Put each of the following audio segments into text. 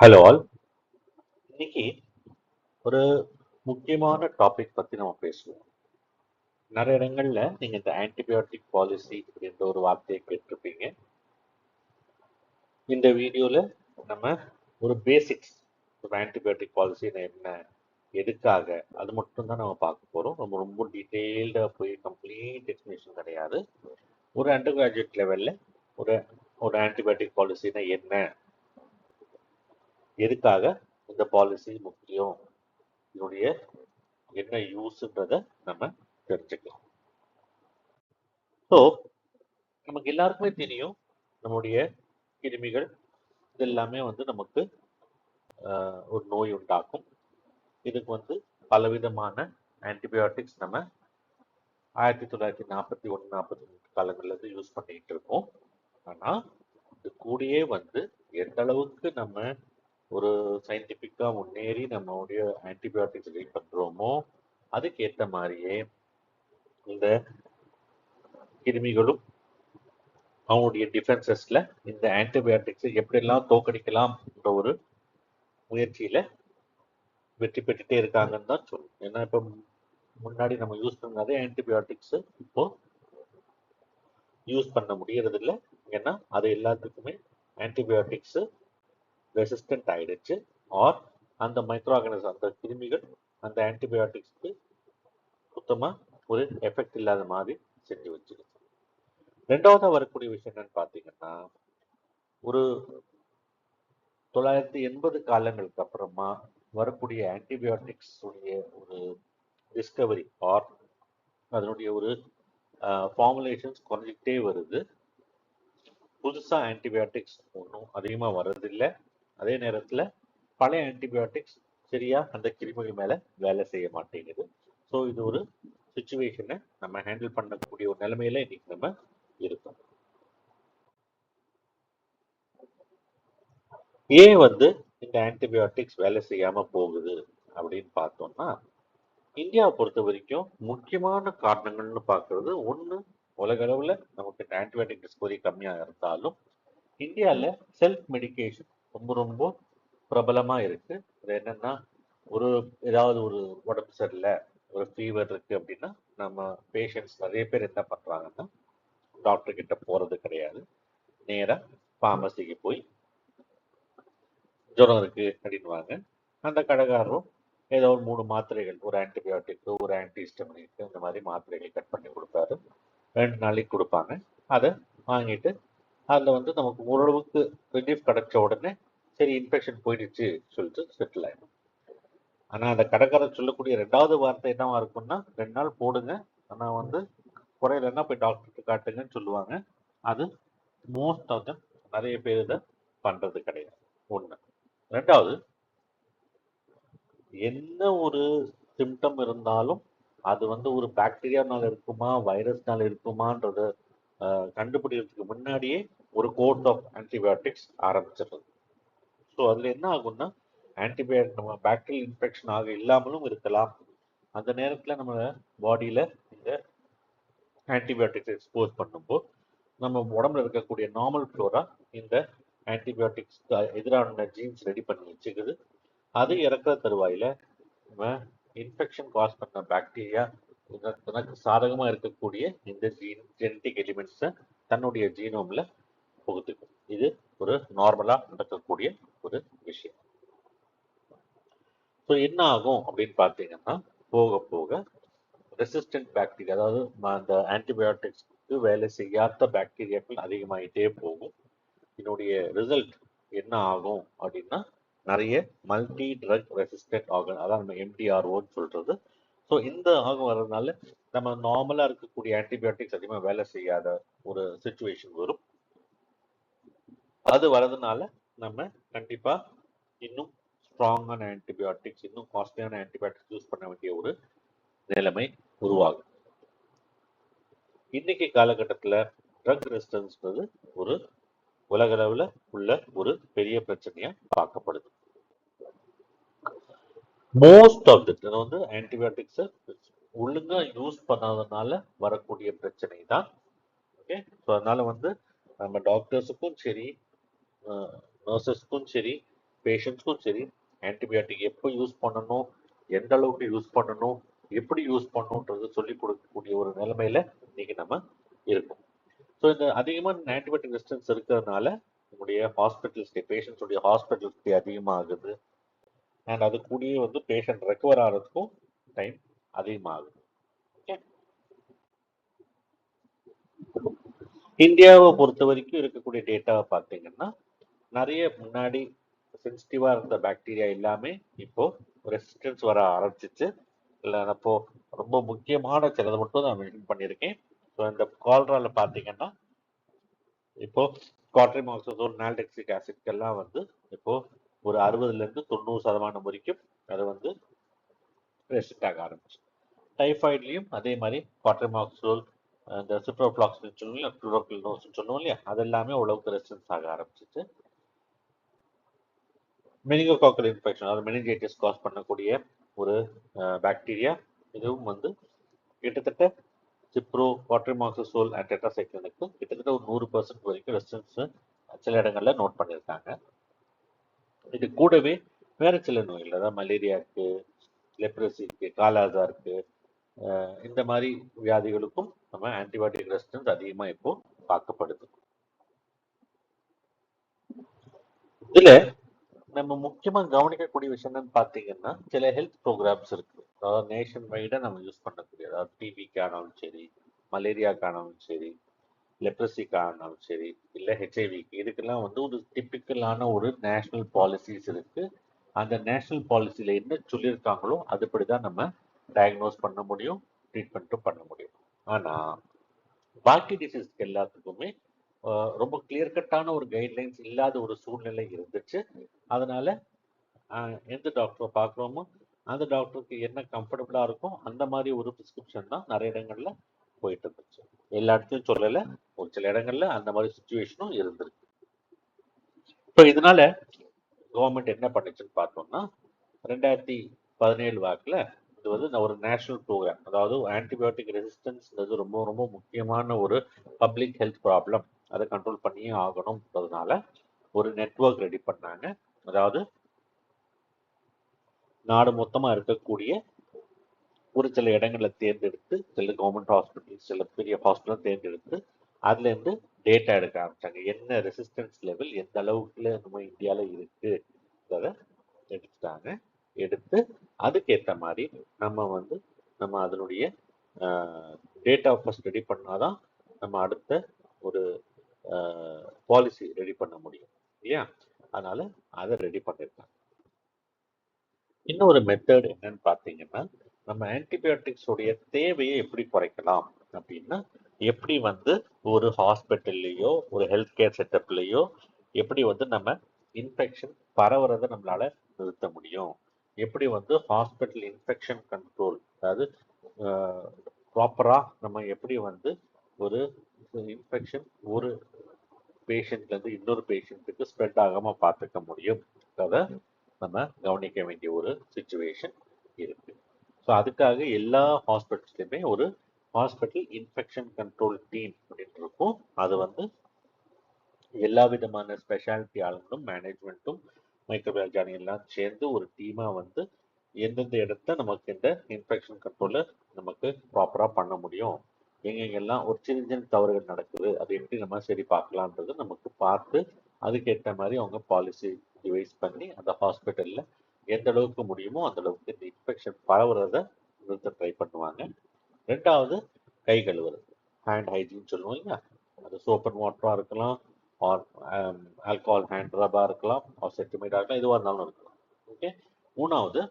Hello all. இன்னைக்கு ஒரு முக்கியமான டாபிக் பத்தி நம்ம பேசுவோம். நிறைய இடங்கள்ல நீங்க இந்த ஆன்டிபயோட்டிக் பாலிசி அப்படின்ற ஒரு வார்த்தையை கேட்டிருப்பீங்க. இந்த வீடியோல நம்ம ஒரு பேசிக்ஸ் ஒரு ஆன்டிபயோட்டிக் பாலிசி என்ன எதுக்காக அது மட்டும் தான் நம்ம பார்க்க போறோம். நம்ம ரொம்ப டீட்டெயில்டா போய் கம்ப்ளீட் எக்ஸ்பிளேஷன் கிடையாது. ஒரு அண்டர் கிராஜுவேட் லெவல்ல ஒரு ஒரு ஆன்டிபயோட்டிக் பாலிசினா என்ன எதுக்காக இந்த பாலிசி முக்கியம்? இதனுடைய என்ன யூஸ்ன்றத நம்ம தெரிஞ்சுக்கலாம். ஸோ நமக்கு எல்லாருக்குமே தெரியும் நம்முடைய கிருமிகள் இதெல்லாமே வந்து நமக்கு ஆஹ், ஒரு நோய் உண்டாக்கும். இதுக்கு வந்து பலவிதமான ஆன்டிபயோட்டிக்ஸ் நம்ம ஆயிரத்தி தொள்ளாயிரத்தி நாற்பத்தி ஒன்று நாற்பத்தி மூணு காலங்கள்ல இருந்து யூஸ் பண்ணிட்டு இருக்கோம். ஆனா இது கூடயே வந்து எந்த அளவுக்கு நம்ம ஒரு சயின்டிஃபிக்காக முன்னேறி நம்மளுடைய ஆன்டிபயோட்டிக்ஸ் ரெடி பண்ணுறோமோ அதுக்கேற்ற மாதிரியே இந்த கிருமிகளும் அவங்களுடைய டிஃபென்சஸில் இந்த ஆன்டிபயோட்டிக்ஸை எப்படியெல்லாம் தோக்கடிக்கலாம்ன்ற ஒரு முயற்சியில் வெற்றி பெற்றுட்டே இருக்காங்கன்னு தான் சொல்லணும் ஏன்னா இப்போ முன்னாடி நம்ம யூஸ் பண்ணாதே ஆன்டிபயோட்டிக்ஸ் இப்போ யூஸ் பண்ண முடியறதில்ல. ஏன்னா அது எல்லாத்துக்குமே ஆன்டிபயோட்டிக்ஸு ரெசிஸ்டன்ட் ஆயிடுச்சு. ஆர் அந்த மைக்ரோ ஆர்கனிசம் அந்த கிருமிகள் அந்த ஆன்டிபயோட்டிக்ஸ்க்கு சுத்தமாக ஒரு எஃபெக்ட் இல்லாத மாதிரி செஞ்சு வச்சிருக்கு ரெண்டாவது வரக்கூடிய விஷயம் என்னன்னு பார்த்தீங்கன்னா ஒரு தொள்ளாயிரத்தி எண்பது காலங்களுக்கு அப்புறமா வரக்கூடிய ஆன்டிபயோட்டிக்ஸ் உடைய ஒரு டிஸ்கவரி ஆர் அதனுடைய ஒரு ஃபார்முலேஷன்ஸ் குறைஞ்சிக்கிட்டே வருது. புதுசாக ஆன்டிபயோட்டிக்ஸ் ஒன்றும் அதிகமாக வர்றதில்லை. அதே நேரத்துல பழைய ஆன்டிபயோட்டிக்ஸ் சரியா அந்த கிருமிகள் மேல வேலை செய்ய மாட்டேங்குது. ஸோ இது ஒரு சுச்சுவேஷனை நம்ம ஹேண்டில் பண்ணக்கூடிய ஒரு நிலைமையில இன்னைக்கு நம்ம இருக்கோம். ஏன் வந்து இந்த ஆன்டிபயோட்டிக்ஸ் வேலை செய்யாம போகுது அப்படின்னு பார்த்தோம்னா இந்தியாவை பொறுத்த வரைக்கும் முக்கியமான காரணங்கள்னு பார்க்கறது ஒண்ணு உலக அளவில் நமக்கு இந்த ஆன்டிபயோட்டிக் டிஸ்கவரி கம்மியா இருந்தாலும் இந்தியால செல்ஃப் மெடிகேஷன் ரொம்ப ரொம்ப பிரபலமாக இருக்கு. அது என்னன்னா ஒரு ஏதாவது ஒரு உடம்பு சரியில்லை ஒரு ஃபீவர் இருக்குது அப்படின்னா நம்ம பேஷண்ட்ஸ் நிறைய பேர் என்ன பண்ணுறாங்கன்னா டாக்டர் கிட்ட போகிறது கிடையாது. நேராக ஃபார்மசிக்கு போய் ஜுரம் இருக்கு அப்படின்வாங்க அந்த கடைக்காரரும் ஏதோ ஒரு மூணு மாத்திரைகள் ஒரு ஆன்டிபயோட்டிக்கு ஒரு ஆன்டிஹிஸ்டமினிக் இந்த மாதிரி மாத்திரைகள் கட் பண்ணி கொடுப்பாரு. ரெண்டு நாளைக்கு கொடுப்பாங்க. அதை வாங்கிட்டு அதில் வந்து நமக்கு ஓரளவுக்கு ரிலீஃப் கிடைச்ச உடனே சரி இன்ஃபெக்ஷன் போயிடுச்சு சொல்லிட்டு செட்டில் ஆகிடும் ஆனால் அந்த கடைக்காரர் சொல்லக்கூடிய ரெண்டாவது வார்த்தை என்னவா இருக்கும்னா ரெண்டு நாள் போடுங்க. ஆனால் வந்து குறையிலன்னா போய் டாக்டருக்கு காட்டுங்கன்னு சொல்லுவாங்க. அது மோஸ்ட் ஆஃப் தம் நிறைய பேர் இதை பண்றது கிடையாது. ஒண்ணு. ரெண்டாவது என்ன ஒரு சிம்டம் இருந்தாலும் அது வந்து ஒரு பாக்டீரியானால இருக்குமா வைரஸ்னால இருக்குமான்றத கண்டுபிடிக்கிறதுக்கு முன்னாடியே ஒரு கோர்ஸ் ஆஃப் ஆன்டிபயோட்டிக்ஸ் ஆரம்பிச்சிடுறது. ஸோ அதுல என்ன ஆகும்னா ஆன்டிபயோட்டிக் நம்ம பேக்டீரியல் இன்ஃபெக்ஷன் ஆக இல்லாமலும் இருக்கலாம். அந்த நேரத்தில் நம்ம பாடியில இந்த ஆன்டிபயோட்டிக்ஸ் எக்ஸ்போஸ் பண்ணும்போது நம்ம உடம்புல இருக்கக்கூடிய நார்மல் ஃப்ளோரா இந்த ஆன்டிபயோட்டிக்ஸ் எதிரான ஜீன்ஸ் ரெடி பண்ணி வச்சுக்குது. அது இறக்குற தருவாயில நம்ம இன்ஃபெக்ஷன் காஸ் பண்ண பாக்டீரியா தனக்கு சாதகமாக இருக்கக்கூடிய இந்த ஜீன் ஜெனட்டிக் எலிமெண்ட்ஸை தன்னுடைய ஜீனோம்ல புகுத்துக்கும். இது ஒரு நார்மலாக நடக்கக்கூடிய ஒரு விஷயம். ஸோ என்ன ஆகும் அப்படின்னு பார்த்தீங்கன்னா போக போக ரெசிஸ்டன்ட் பாக்டீரியா அதாவது அந்த ஆன்டிபயோட்டிக்ஸ்க்கு வேலை செய்யாத பாக்டீரியாக்கள் அதிகமாகிட்டே போகும். இதனுடைய ரிசல்ட் என்ன ஆகும் அப்படின்னா நிறைய மல்டி ட்ரக் ரெசிஸ்டன்ட் ஆகும் அதான் நம்ம எம்டிஆர்ஓன்னு சொல்றது ஸோ இந்த ஆகம் வர்றதுனால நம்ம நார்மலாக இருக்கக்கூடிய ஆன்டிபயோட்டிக்ஸ் அதிகமாக வேலை செய்யாத ஒரு சுச்சுவேஷன் வரும். அது வர்றதுனால நம்ம கண்டிப்பாக இன்னும் ஸ்ட்ராங்கான ஆன்டிபயோட்டிக்ஸ் இன்னும் காஸ்ட்லியான ஆன்டிபயோட்டிக்ஸ் யூஸ் பண்ண வேண்டிய ஒரு நிலைமை உருவாகும். இன்னைக்கு காலகட்டத்தில் ட்ரக் ரெசிஸ்டன்ஸ்ன்றது ஒரு உலகளவில் உள்ள ஒரு பெரிய பிரச்சனையா பார்க்கப்படுது. மோஸ்ட் ஆஃப் திட் வந்து ஆன்டிபயோட்டிக்ஸை ஒழுங்கா யூஸ் பண்ணாதனால வரக்கூடிய பிரச்சனை தான் ஓகே ஸோ அதனால வந்து நம்ம டாக்டர்ஸுக்கும் சரி நர்சஸ்க்கும் சரி பேஷண்ட்ஸ்க்கும் சரி ஆன்டிபயோட்டிக் எப்போ யூஸ் பண்ணணும் எந்த அளவுக்கு யூஸ் பண்ணணும் எப்படி யூஸ் பண்ணணுன்றது சொல்லி கொடுக்கக்கூடிய ஒரு நிலைமையில இன்னைக்கு நம்ம இருக்கோம். ஸோ இந்த அதிகமான ஆன்டிபயோட்டிக் ரெசிஸ்டன்ஸ் இருக்கிறதுனால நம்முடைய ஹாஸ்பிட்டல் ஸ்டே பேஷண்ட்ஸுடைய ஹாஸ்பிட்டல் ஸ்டே அதிகமாகுது. அண்ட் அது கூடயே வந்து பேஷண்ட் ரெக்கவர் ஆகிறதுக்கும் டைம் அதிகமாகுது. ஓகே இந்தியாவை பொறுத்த வரைக்கும் இருக்கக்கூடிய டேட்டாவை பார்த்தீங்கன்னா நிறைய முன்னாடி சென்சிட்டிவா இருந்த பாக்டீரியா எல்லாமே இப்போ ரெசிஸ்டன்ஸ் வர ஆரம்பிச்சிச்சு. இல்லை அப்போ ரொம்ப முக்கியமான சிலது மட்டும் நான் மென்ஷன் பண்ணியிருக்கேன். ஸோ இந்த கால்ரால பார்த்தீங்கன்னா இப்போ காட்ரிமாக்சோசோல் நால்டெக்சிக் ஆசிட்கெல்லாம் வந்து இப்போ ஒரு அறுபதுலேருந்து தொண்ணூறு சதமானம் வரைக்கும் அது வந்து ரெசிஸ்ட் ஆக ஆரம்பிச்சு. டைஃபாய்ட்லேயும் அதே மாதிரி குவாட்ரிமாக்சோல் இந்த சிப்ரோஃப்ளாக்ஸ்னு குளோரோக்கில் குளோரோக்ளினோஸ் சொன்னோம் இல்லையா? அது எல்லாமே ஓரளவுக்கு ரெசிஸ்டன்ஸ் ஆக ஆரம்பிச்சிச்சு. மெனிங்கோகாக்கல் இன்ஃபெக்ஷன் அதாவது மெனிஞ்சைட்டிஸ் காஸ் பண்ணக்கூடிய ஒரு பாக்டீரியா இதுவும் வந்து கிட்டத்தட்ட சிப்ரோ குவாட்ரிமாக்சோல் அண்ட் டெட்டாசைக்ளினுக்கு கிட்டத்தட்ட ஒரு நூறு பர்சன்ட் வரைக்கும் ரெசிஸ்டன்ஸ் சில இடங்களில் நோட் பண்ணியிருக்காங்க. இது கூடவே வேற சில நோய்கள் அதாவது மலேரியா இருக்கு லெப்ரசி இருக்கு காலாசா இருக்கு. அஹ் இந்த மாதிரி வியாதிகளுக்கும் நம்ம ஆன்டிபயோட்டிக் ரெசிஸ்டன்ஸ் அதிகமா இப்போ பார்க்கப்படுது. இதுல நம்ம முக்கியமா கவனிக்கக்கூடிய விஷயம் என்னன்னு பாத்தீங்கன்னா சில ஹெல்த் ப்ரோக்ராம்ஸ் இருக்கு. அதாவது நேஷன் வைடா நம்ம யூஸ் பண்ணக்கூடிய அதாவது டிவிக்கானாலும் சரி மலேரியாக்கானாலும் சரி லெப்ரசிக்கானாலும் சரி இல்லை ஹெச்ஐவிக்கு இதுக்கெல்லாம் வந்து ஒரு டிப்பிக்கலான ஒரு நேஷனல் பாலிசிஸ் இருக்குது அந்த நேஷ்னல் பாலிசியில என்ன சொல்லியிருக்காங்களோ அதுபடிதான் நம்ம டயக்னோஸ் பண்ண முடியும் ட்ரீட்மெண்ட்டும் பண்ண முடியும். ஆனால் பாக்கி டிசீஸ்க்கு எல்லாத்துக்குமே ரொம்ப கிளியர் கட்டான ஒரு கைட்லைன்ஸ் இல்லாத ஒரு சூழ்நிலை இருந்துச்சு. அதனால எந்த டாக்டரை பார்க்குறோமோ அந்த டாக்டருக்கு என்ன கம்ஃபர்டபுளாக இருக்கோ அந்த மாதிரி ஒரு ப்ரிஸ்கிரிப்ஷன் தான் நிறைய இடங்களில் போயிட்டு இருந்துச்சு. எல்லா இடத்துலையும் சொல்லலை. ஒரு சில இடங்கள்ல அந்த மாதிரி சுச்சுவேஷனும் இருந்திருக்கு. இப்போ இதனால கவர்மெண்ட் என்ன பண்ணுச்சுன்னு பார்த்தோம்னா ரெண்டாயிரத்தி பதினேழு வாக்கில் இது வந்து ஒரு நேஷனல் ப்ரோக்ராம் அதாவது ஆன்டிபயோட்டிக் ரெசிஸ்டன்ஸ்ன்றது ரொம்ப ரொம்ப முக்கியமான ஒரு பப்ளிக் ஹெல்த் ப்ராப்ளம் அதை கண்ட்ரோல் பண்ணியே ஆகணும்ன்றதுனால ஒரு நெட்வொர்க் ரெடி பண்ணாங்க. அதாவது நாடு மொத்தமாக இருக்கக்கூடிய ஒரு சில இடங்களை தேர்ந்தெடுத்து சில கவர்மெண்ட் ஹாஸ்பிட்டல் சில பெரிய ஹாஸ்பிட்டல் தேர்ந்தெடுத்து அதுல இருந்து டேட்டா எடுக்க ஆரம்பிச்சாங்க. என்ன ரெசிஸ்டன்ஸ் லெவல் எந்த அளவுக்குல நம்ம இந்தியாவில் இருக்குன்றத எடுத்துட்டாங்க. எடுத்து அதுக்கேற்ற மாதிரி நம்ம வந்து நம்ம அதனுடைய டேட்டா ஃபர்ஸ்ட் ரெடி பண்ணாதான் நம்ம அடுத்த ஒரு பாலிசி ரெடி பண்ண முடியும். இல்லையா? அதனால அதை ரெடி பண்ணிருக்காங்க. இன்னொரு மெத்தட் என்னன்னு பார்த்தீங்கன்னா நம்ம ஆன்டிபயோட்டிக்ஸ் உடைய தேவையை எப்படி குறைக்கலாம் அப்படின்னா எப்படி வந்து ஒரு ஹாஸ்பிட்டல்லையோ ஒரு ஹெல்த் கேர் செட்டப்லேயோ எப்படி வந்து நம்ம இன்ஃபெக்ஷன் பரவுறதை நம்மளால நிறுத்த முடியும்? எப்படி வந்து ஹாஸ்பிட்டல் இன்ஃபெக்ஷன் கண்ட்ரோல் அதாவது ப்ராப்பரா நம்ம எப்படி வந்து ஒரு இன்ஃபெக்ஷன் ஒரு பேஷண்ட்லேருந்து இன்னொரு பேஷண்ட்டுக்கு ஸ்ப்ரெட் ஆகாமல் பார்த்துக்க முடியும்? அதை நம்ம கவனிக்க வேண்டிய ஒரு சுச்சுவேஷன் இருக்குது ஸோ அதுக்காக எல்லா ஹாஸ்பிட்டல்ஸ்லையுமே ஒரு ஹாஸ்பிட்டல் இன்ஃபெக்ஷன் கண்ட்ரோல் டீம் அப்படின்னு இருக்கும். அது வந்து எல்லா விதமான ஸ்பெஷாலிட்டி ஆளுங்களும் மேனேஜ்மெண்ட்டும் மைக்ரோபயாலஜி எல்லாம் சேர்ந்து ஒரு டீமாக வந்து எந்தெந்த இடத்த நமக்கு இந்த இன்ஃபெக்ஷன் கண்ட்ரோலை நமக்கு ப்ராப்பராக பண்ண முடியும்? எங்கெங்கெல்லாம் ஒரு சின்ன சின்ன தவறுகள் நடக்குது. அது எப்படி நம்ம சரி பார்க்கலான்றது நமக்கு பார்த்து அதுக்கேற்ற மாதிரி அவங்க பாலிசி டிவைஸ் பண்ணி அந்த ஹாஸ்பிட்டலில் எந்த அளவுக்கு முடியுமோ அந்த அளவுக்கு இந்த இன்ஃபெக்ஷன் பரவுறத நிறுத்த ட்ரை பண்ணுவாங்க. ரெண்டாவது கை கழுவுறது. ஹேண்ட் ஹைஜீன் சொல்லுவோம் இல்லையா? அது சோப் அண்ட் வாட்டரா இருக்கலாம் ஆர் ஆல்கஹால் ஹேண்ட் ரப்பா இருக்கலாம் ஆர் செட்டிமைடா இருக்கலாம் எதுவாக இருந்தாலும் இருக்கலாம். ஓகே மூணாவது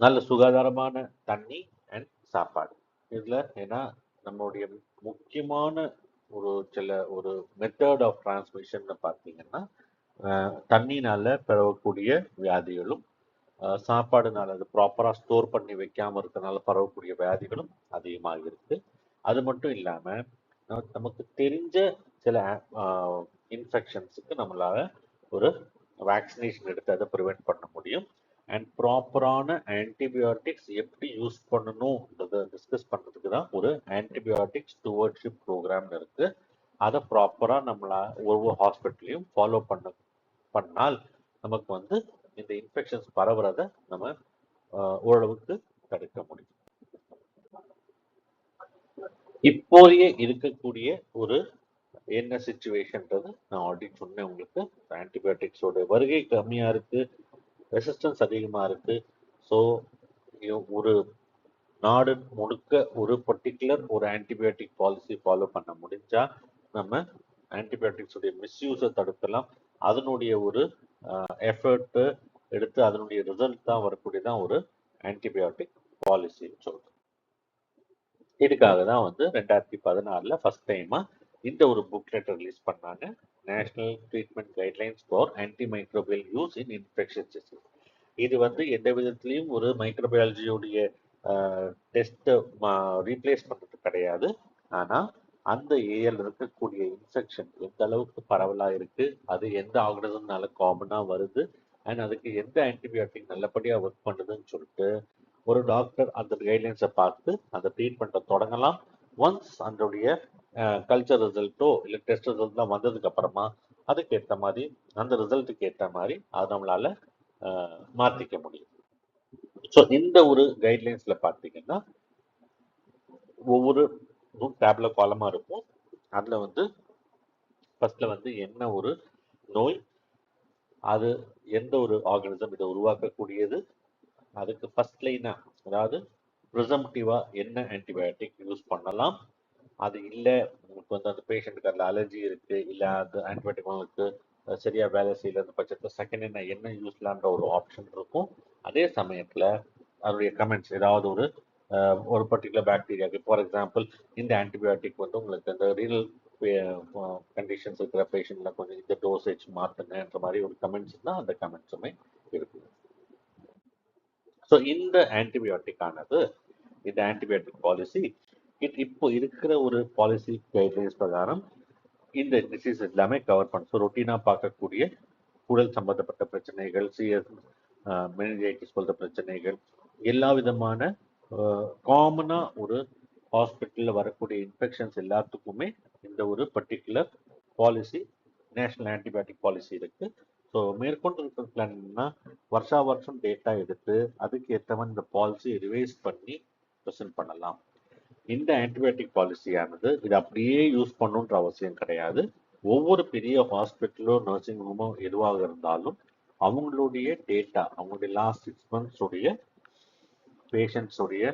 நல்ல சுகாதாரமான தண்ணி அண்ட் சாப்பாடு. இதுல ஏன்னா நம்மளுடைய முக்கியமான ஒரு சில ஒரு மெத்தட் ஆஃப் டிரான்ஸ்மிஷன் பார்த்தீங்கன்னா அஹ், தண்ணினால பரவக்கூடிய வியாதிகளும் சாப்பாடுனால அது ப்ராப்பராக ஸ்டோர் பண்ணி வைக்காமல் இருக்கிறனால பரவக்கூடிய வியாதிகளும் அதிகமாக இருக்கு. அது மட்டும் இல்லாமல் நமக்கு- நமக்கு தெரிஞ்ச சில இன்ஃபெக்ஷன்ஸுக்கு நம்மளால ஒரு வேக்சினேஷன் எடுத்து அதை ப்ரிவெண்ட் பண்ண முடியும். அண்ட் ப்ராப்பரான ஆன்டிபயோட்டிக்ஸ் எப்படி யூஸ் பண்ணணும்ன்றதை டிஸ்கஸ் பண்ணுறதுக்கு தான் ஒரு ஆன்டிபயோட்டிக் ஸ்டுவர்ட்ஷிப் ப்ரோக்ராம் இருக்கு. அதை ப்ராப்பராக நம்மளால் ஒவ்வொரு ஹாஸ்பிட்டலையும் ஃபாலோ பண்ண பண்ணால் நமக்கு வந்து இந்த இன்ஃபெக்ஷன்ஸ் பரவுறத நம்ம ஓரளவுக்கு தடுக்க முடியும். இப்போதைய இருக்கக்கூடிய ஒரு என்ன சுச்சுவேஷன்றது நான் ஆல்ரெடி சொன்னேன் உங்களுக்கு. ஆன்டிபயோட்டிக்ஸோட வருகை கம்மியா இருக்கு ரெசிஸ்டன்ஸ் அதிகமா இருக்கு. ஸோ ஒரு நாடு முழுக்க ஒரு பர்டிகுலர் ஒரு ஆன்டிபயோட்டிக் பாலிசி ஃபாலோ பண்ண முடிஞ்சா நம்ம ஆன்டிபயோட்டிக்ஸுடைய மிஸ்யூஸை தடுக்கலாம். அதனுடைய ஒரு எஃபர்ட் எடுத்து அதனுடைய ரிசல்ட் தான் வரக்கூடியதான் ஒரு ஆன்டிபயோட்டிக் பாலிசி சொல்றோம். இதுக்காக தான் வந்து ரெண்டாயிரத்தி பதினாறுல ஃபர்ஸ்ட் டைமா இந்த ஒரு புக்லெட் ரிலீஸ் பண்ணாங்க. National treatment guidelines for antimicrobial use in infection disease இது வந்து எந்த விதத்துலேயும் ஒரு மைக்ரோபயாலஜியோடைய டெஸ்ட்டை ரீப்ளேஸ் பண்ணுறது கிடையாது. ஆனால் அந்த ஏஎல் இருக்கக்கூடிய இன்ஃபெக்ஷன் எந்த அளவுக்கு பரவலாக இருக்கு அது எந்த ஆர்கனிசம்னால காமனாக வருது அண்ட் அதுக்கு எந்த ஆன்டிபயோட்டிக் நல்லபடியாக ஒர்க் பண்ணுதுன்னு சொல்லிட்டு ஒரு டாக்டர் அந்த கைட்லைன்ஸை பார்த்து அந்த ட்ரீட்மெண்ட்டை தொடங்கலாம். ஒன்ஸ் அதனுடைய கல்ச்சர் ரிசல்ட்டோ இல்லை டெஸ்ட் ரிசல்ட்லாம் வந்ததுக்கு அப்புறமா அதுக்கேற்ற மாதிரி அந்த ரிசல்ட்டுக்கு ஏற்ற மாதிரி அது நம்மளால மாற்றிக்க மாத்திக்க முடியும். ஸோ இந்த ஒரு கைட்லைன்ஸில் பார்த்தீங்கன்னா ஒவ்வொரு டேப்ல காலமா இருக்கும். அதுல வந்து ஃபர்ஸ்ட்ல வந்து என்ன ஒரு நோய் அது எந்த ஒரு ஆர்கனிசம் இதை உருவாக்கக்கூடியது அதுக்கு ஃபர்ஸ்ட் லைனா அதாவது ப்ரிசம்டிவா என்ன ஆன்டிபயோட்டிக் யூஸ் பண்ணலாம் அது இல்லை உங்களுக்கு வந்து அந்த பேஷண்ட்டுக்கு அதில் அலர்ஜி இருக்கு இல்லை அந்த ஆன்டிபயோட்டிக் உங்களுக்கு சரியா வேலை செய்யல அந்த பட்சத்தில் செகண்ட் என்ன என்ன யூஸ்லான்ற ஒரு ஆப்ஷன் இருக்கும். அதே சமயத்தில் அதனுடைய கமெண்ட்ஸ் ஏதாவது ஒரு ஒரு பர்டிகுலர் பாக்டீரியாவுக்கு ஃபார் எக்ஸாம்பிள் இந்த ஆன்டிபயோட்டிக் வந்து உங்களுக்கு அந்த ரீனல் கண்டிஷன்ஸ் இருக்கிற பேஷண்ட்ல கொஞ்சம் இந்த டோசேஜ் மாற்றுங்கன்ற மாதிரி ஒரு கமெண்ட்ஸ் தான் அந்த கமெண்ட்ஸுமே இருக்கு. ஸோ இந்த ஆன்டிபயோட்டிக் ஆனது இந்த ஆன்டிபயோட்டிக் பாலிசி இட் இப்போ இருக்கிற ஒரு பாலிசி கைட்லைன்ஸ் பிரகாரம் இந்த டிசீஸ் எல்லாமே கவர் பண்ணும் ஸோ ரொட்டீனாக பார்க்கக்கூடிய குடல் சம்பந்தப்பட்ட பிரச்சனைகள் சிஎஸ் மெனிஜைட்டிஸ் போன்ற பிரச்சனைகள் எல்லா விதமான காமனாக ஒரு ஹாஸ்பிட்டலில் வரக்கூடிய இன்ஃபெக்ஷன்ஸ் எல்லாத்துக்குமே இந்த ஒரு particular policy national antibiotic policy இருக்குது ஸோ மேற்கொண்டு இருக்கிற பிளான்னா வருஷா வருஷம் டேட்டா எடுத்து அதுக்கு ஏற்றவன் இந்த பாலிசி ரிவைஸ் பண்ணி ப்ரெசென்ட் பண்ணலாம். இந்த ஆன்டிபயோட்டிக் பாலிசியானது இது அப்படியே யூஸ் பண்ணணுன்ற அவசியம் கிடையாது. ஒவ்வொரு பெரிய ஹாஸ்பிட்டலோ நர்சிங் ஹோமோ எதுவாக இருந்தாலும் அவங்களுடைய டேட்டா அவங்களுடைய லாஸ்ட் சிக்ஸ் மந்த்ஸ் பேஷண்ட்ஸுடைய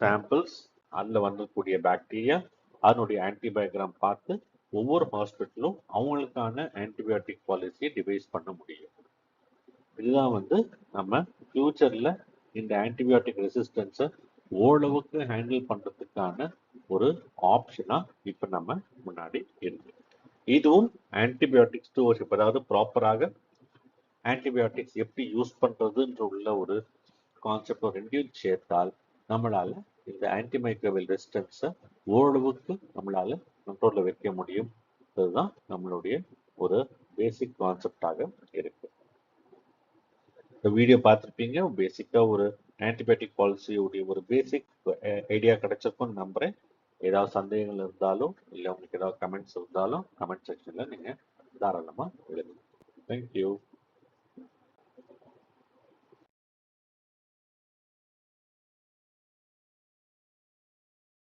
சாம்பிள்ஸ் அதில் வந்துக்கூடிய பாக்டீரியா அதனுடைய ஆன்டிபயோகிராம் பார்த்து ஒவ்வொரு ஹாஸ்பிட்டலும் அவங்களுக்கான ஆன்டிபயோட்டிக் பாலிசியை டிவைஸ் பண்ண முடியும். இதுதான் வந்து நம்ம ஃப்யூச்சரில் இந்த ஆன்டிபயோட்டிக் ரெசிஸ்டன்ஸை ஓரளவுக்கு ஹேண்டில் பண்ணுறதுக்கான ஒரு ஆப்ஷனாக இப்போ நம்ம முன்னாடி இருக்கு. இதுவும் ஆன்டிபயோட்டிக் ஸ்டோர்ஷிப் அதாவது ப்ராப்பராக ஆன்டிபயோட்டிக்ஸ் எப்படி யூஸ் பண்ணுறதுன்ற உள்ள ஒரு கான்செப்ட் ரெண்டையும் சேர்த்தால் நம்மளால இந்த ஆன்டிமைக்ரோபியல் ரெசிஸ்டன்ஸை ஓரளவுக்கு நம்மளால கண்ட்ரோலில் வைக்க முடியும். அதுதான் நம்மளுடைய ஒரு பேசிக் கான்செப்டாக இருக்கு. இந்த வீடியோ பார்த்துருப்பீங்க பேசிக்காக ஒரு ஆன்டிபயோட்டிக் பாலிசியுடைய ஒரு பேசிக் ஐடியா கிடைச்சிருக்கும் நம்புறேன். ஏதாவது சந்தேகங்கள் இருந்தாலும் இல்லை உங்களுக்கு ஏதாவது கமெண்ட்ஸ் இருந்தாலும் கமெண்ட் செக்ஷனில் நீங்கள் தாராளமாக எழுதுங்க. தேங்க்யூ